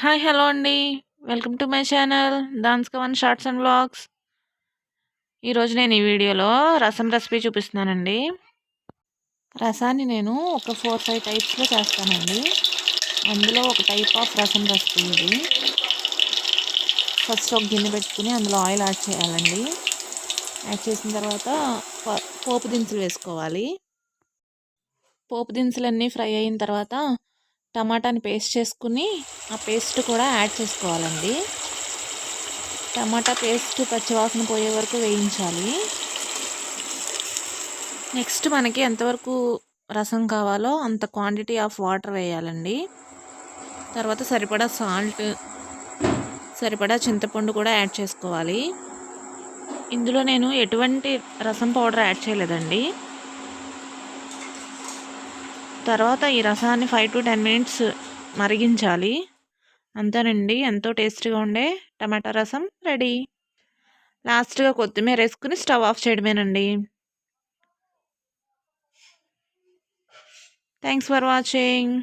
Hi hello అండి. Welcome to my channel dance cover shorts and blogs ఈరోజు నేను ఈ వీడియోలో రసం రెసిపీ చూపిస్తున్నానండి. రసాన్ని నేను ఒక ఫోర్ ఫైవ్ టైప్స్లో చేస్తానండి. అందులో ఒక టైప్ ఆఫ్ రసం రెసిపీ ఇది. ఫస్ట్ ఒక గిన్నె పెట్టుకుని అందులో ఆయిల్ యాడ్ చేయాలండి. యాడ్ చేసిన తర్వాత పోపు దినుసులు వేసుకోవాలి. పోపు దినుసులన్నీ ఫ్రై అయిన తర్వాత టమాటాని పేస్ట్ చేసుకుని ఆ పేస్ట్ కూడా యాడ్ చేసుకోవాలండి. టమాటా పేస్ట్ పచ్చివాసన పోయే వరకు వేయించాలి. నెక్స్ట్ మనకి ఎంతవరకు రసం కావాలో అంత క్వాంటిటీ ఆఫ్ వాటర్ వేయాలండి. తర్వాత సరిపడా సాల్ట్ సరిపడా చింతపండు కూడా యాడ్ చేసుకోవాలి. ఇందులో నేను ఎటువంటి రసం పౌడర్ యాడ్ చేయలేదండి. తర్వాత ఈ రసాన్ని ఫైవ్ టు టెన్ మినిట్స్ మరిగించాలి. అంతేనండి ఎంతో టేస్టీగా ఉండే టమాటా రసం రెడీ. లాస్ట్గా కొత్తిమీర వేసుకుని stove off చేయడమేనండి. Thanks for watching